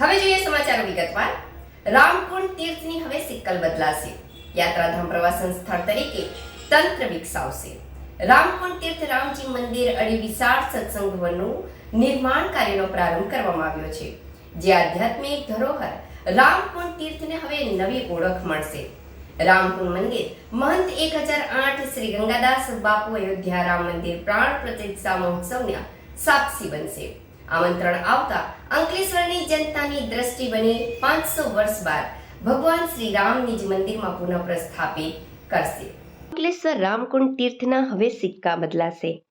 હવે જોઈએ સમાચાર વિગતવાર. રામકુંડ તીર્થની હવે સિક્કલ બદલાશે. યાત્રાધામ પ્રવાસન સ્થળ તરીકે તંત્ર વિકસાવશે. રામકુંડ તીર્થ રામજી મંદિર અડી વિશાળ સત્સંગ ભવનનું નિર્માણ કાર્યનો પ્રારંભ કરવામાં આવ્યો છે. જે આધ્યાત્મિક ધરોહર રામકુંડ તીર્થને હવે નવી ઓળખ મળશે. રામકુંડ મંદિર મહંત એક હજાર આઠ શ્રી ગંગાદાસ બાપુ અયોધ્યા રામ મંદિર પ્રાણ પ્રતિષ્ઠા મહોત્સવના સાક્ષી બનશે. આમંત્રણ આવતા અંકલેશ્વરની જનતાની દ્રષ્ટિ બની પાંચસો વર્ષ બાદ ભગવાન શ્રી રામની જ મંદિરમાં પુનઃ કરશે. અંકલેશ્વર રામકુંડ તીર્થના હવે સિક્કા બદલાશે.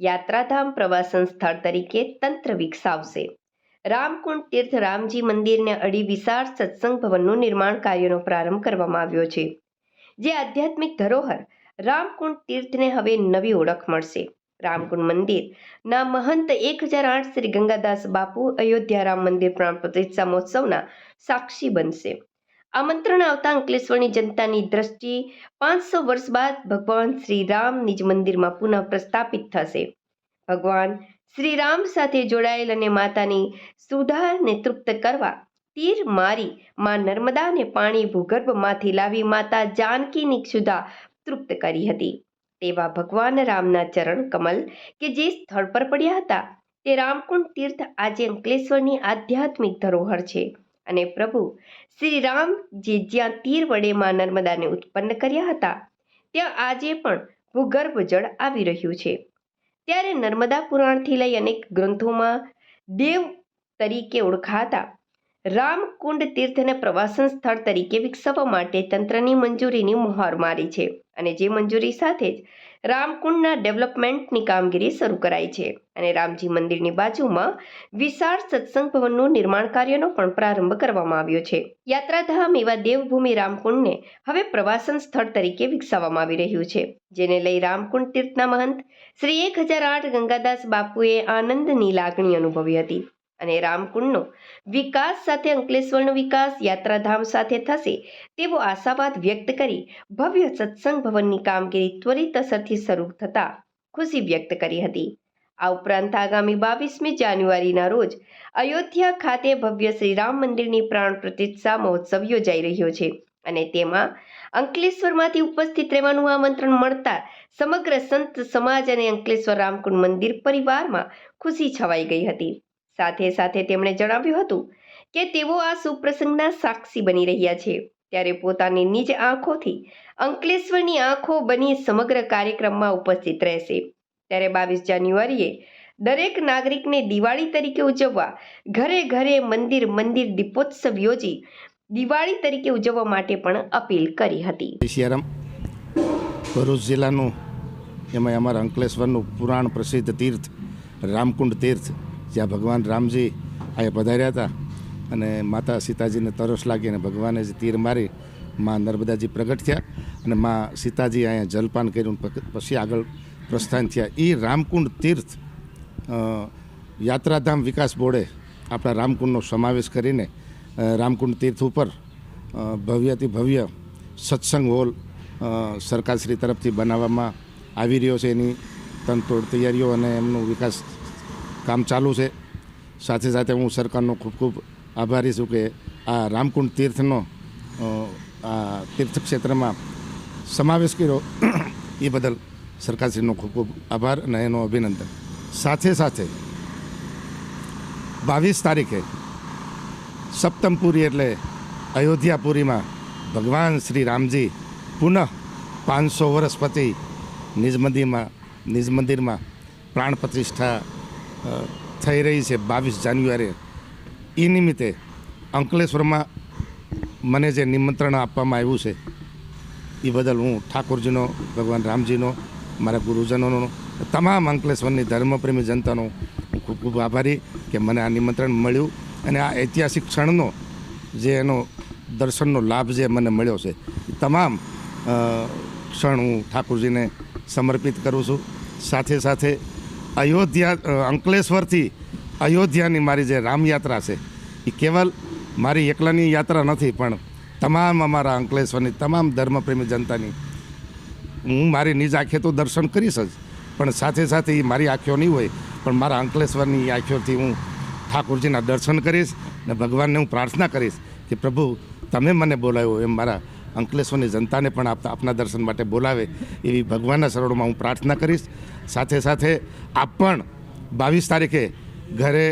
યાત્રાધામ પ્રવાસન સ્થળ તરીકે તંત્ર વિકસાવશે. રામકુંડ તીર્થ રામજી મંદિરને અડી વિશાળ સત્સંગ ભવનનું નિર્માણ કાર્યનો પ્રારંભ કરવામાં આવ્યો છે. જે આધ્યાત્મિક ધરોહર રામકુંડ તીર્થને હવે નવી ઓળખ મળશે. રામકુંડ મંદિર. ના મહંત એક હજાર આઠ શ્રી ગંગાદાસ બાપુ અયોધ્યા રામ મંદિર પ્રાણ પ્રતિષ્ઠા મહોત્સવના સાક્ષી બનશે. આમંત્રણ આવતા અંકલેશ્વરની જનતાની દ્રષ્ટિ પાંચસો વર્ષ બાદ ભગવાન શ્રી રામ નિજ મંદિરમાં પુનઃ પ્રસ્થાપિત થશે. ભગવાન શ્રી રામ સાથે જોડાયેલ અને માતાની સુધાને તૃપ્ત કરવા તીર મારી માં નર્મદાને પાણી ભૂગર્ભમાંથી લાવી માતા જાનકીની સુધા તૃપ્ત કરી હતી. તેવા ભગવાન રામના ચરણ કમલ કે જે સ્થળ પર પડ્યા હતા, તે રામકુંડ તીર્થ આજે અંકલેશ્વરની આધ્યાત્મિક ધરોહર છે. અને પ્રભુ શ્રી રામ જે જ્યાં તીર વડે માં નર્મદાને ઉત્પન્ન કર્યા હતા, ત્યાં આજે પણ ભૂગર્ભ જળ આવી રહ્યું છે. ત્યારે નર્મદા પુરાણથી લઈ અનેક ગ્રંથોમાં દેવ તરીકે ઓળખાતા રામકુંડ તીર્થને પ્રવાસન સ્થળ તરીકે વિકસાવવા માટે તંત્રની મંજૂરીની મુહાર મારી છે. અને જે મંજૂરી સાથે જ રામકુંડના ડેવલપમેન્ટની કામગીરી શરૂ કરાઈ છે. અને રામજી મંદિરની બાજુમાં વિશાળ સત્સંગ ભવનનું નિર્માણ કાર્યનો પણ પ્રારંભ કરવામાં આવ્યો છે. યાત્રાધામ એવા દેવભૂમિ રામકુંડને હવે પ્રવાસન સ્થળ તરીકે વિકસાવવામાં આવી રહ્યું છે, જેને લઈ રામકુંડ તીર્થના મહંત શ્રી એક હજાર આઠ ગંગાદાસ બાપુએ આનંદની લાગણી અનુભવી હતી. અને રામકુંડનો વિકાસ સાથે અંકલેશ્વરનો વિકાસ, યાત્રાધામ સાથે થશે તેવો આશાવાદ વ્યક્ત કરી ભવ્ય સત્સંગ ભવનની કામગીરી ત્વરિત અસરથી શરૂ થતા ખુશી વ્યક્ત કરી હતી. આ ઉપરાંત આગામી બાવીસમી જાન્યુઆરીના રોજ અયોધ્યા ખાતે ભવ્ય શ્રી રામ મંદિરની પ્રાણ પ્રતિષ્ઠા મહોત્સવ યોજાઈ રહ્યો છે અને તેમાં અંકલેશ્વરમાંથી ઉપસ્થિત રહેવાનું આમંત્રણ મળતા સમગ્ર સંત સમાજ અને અંકલેશ્વર રામકુંડ મંદિર પરિવારમાં ખુશી છવાઈ ગઈ હતી. સાથે સાથે તેમણે જણાવ્યું હતું કે તેઓ આ સુપ્રસંગના સાક્ષી બની રહ્યા છે. ત્યારે પોતાની નિજ આંખોથી અંકલેશ્વરની આંખો બની સમગ્ર કાર્યક્રમમાં ઉપસ્થિત રહેશે. ત્યારે બાવીસ જાન્યુઆરીએ દરેક નાગરિકને દિવાળી તરીકે ઉજવવા ઘરે ઘરે મંદિર મંદિર દીપોત્સવ યોજી દિવાળી તરીકે ઉજવવા માટે પણ અપીલ કરી હતી. સિયારામ. ભરૂચ જિલ્લાનું એમાં અમારા અંકલેશ્વરનું પુરાણ પ્રસિદ્ધ તીર્થ રામકુંડ તીર્થ જ્યાં ભગવાન રામજી અહીંયા પધાર્યા હતા અને માતા સીતાજીને તરસ લાગી અને ભગવાને જે તીર મારી, માં નર્મદાજી પ્રગટ થયા અને માં સીતાજી અહીંયા જલપાન કર્યું પછી આગળ પ્રસ્થાન થયા. એ રામકુંડ તીર્થ યાત્રાધામ વિકાસ બોર્ડે આપણા રામકુંડનો સમાવેશ કરીને રામકુંડ તીર્થ ઉપર ભવ્યથી ભવ્ય સત્સંગ હોલ સરકારશ્રી તરફથી બનાવવામાં આવી રહ્યો છે. એની તનતોડ તૈયારીઓ અને એમનું વિકાસ કામ ચાલુ છે. સાથે સાથે હું સરકારનો ખૂબ ખૂબ આભારી છું કે આ રામકુંડ તીર્થનો આ આ તીર્થક્ષેત્રમાં સમાવેશ કર્યો. એ બદલ સરકારશ્રીનો ખૂબ ખૂબ આભાર અને એનો અભિનંદન. સાથે સાથે બાવીસ તારીખે સપ્તમપુરી એટલે અયોધ્યાપુરીમાં ભગવાન શ્રી રામજી પુનઃ પાંચસો વર્ષ પછી નિજ મંદિરમાં નિજ મંદિરમાં પ્રાણ પ્રતિષ્ઠા થઈ રહી છે બાવીસ જાન્યુઆરીએ. એ નિમિત્તે અંકલેશ્વરમાં મને જે નિમંત્રણ આપવામાં આવ્યું છે એ બદલ હું ઠાકોરજીનો, ભગવાન રામજીનો, મારા ગુરુજનોનો, તમામ અંકલેશ્વરની ધર્મપ્રેમી જનતાનો હું ખૂબ ખૂબ આભારી કે મને આ નિમંત્રણ મળ્યું અને આ ઐતિહાસિક ક્ષણનો જે એનો દર્શનનો લાભ જે મને મળ્યો છે તમામ ક્ષણ હું ઠાકોરજીને સમર્પિત કરું છું. સાથે સાથે અયોધ્યા અંકલેશ્વરથી અયોધ્યાની મારી જે રામયાત્રા છે, એ કેવલ મારી એકલાની યાત્રા નથી, પણ તમામ અમારા અંકલેશ્વરની, તમામ ધર્મપ્રેમી જનતાની. હું મારી નિજ આંખે તો દર્શન કરીશ જ, પણ સાથે સાથે એ મારી આંખો નહીં હોય, પણ મારા અંકલેશ્વરની આંખોથી હું ઠાકોરજીના દર્શન કરીશ ને ભગવાનને હું પ્રાર્થના કરીશ કે પ્રભુ, તમે મને બોલાવ્યો એમ મારા અંકલેશ્વરની જનતાને પણ આપતા આપના દર્શન માટે બોલાવે એવી ભગવાનના શરણોમાં હું પ્રાર્થના કરીશ. સાથે સાથે આપ પણ બાવીસ તારીખે ઘરે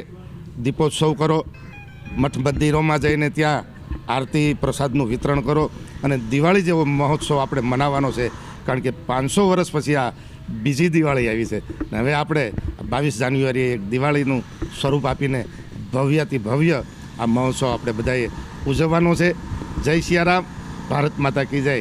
દીપોત્સવ કરો મઠ મંદિરોમાં જઈને ત્યાં આરતી પ્રસાદનું વિતરણ કરો અને દિવાળી જેવો મહોત્સવ આપણે મનાવવાનો છે. કારણ કે પાંચસો વર્ષ પછી આ બીજી દિવાળી આવી છે. હવે આપણે બાવીસ જાન્યુઆરીએ એક દિવાળીનું સ્વરૂપ આપીને ભવ્યથી ભવ્ય આ મહોત્સવ આપણે બધાએ ઉજવવાનો છે. જય સિયારામ ભારત માતા કી જય.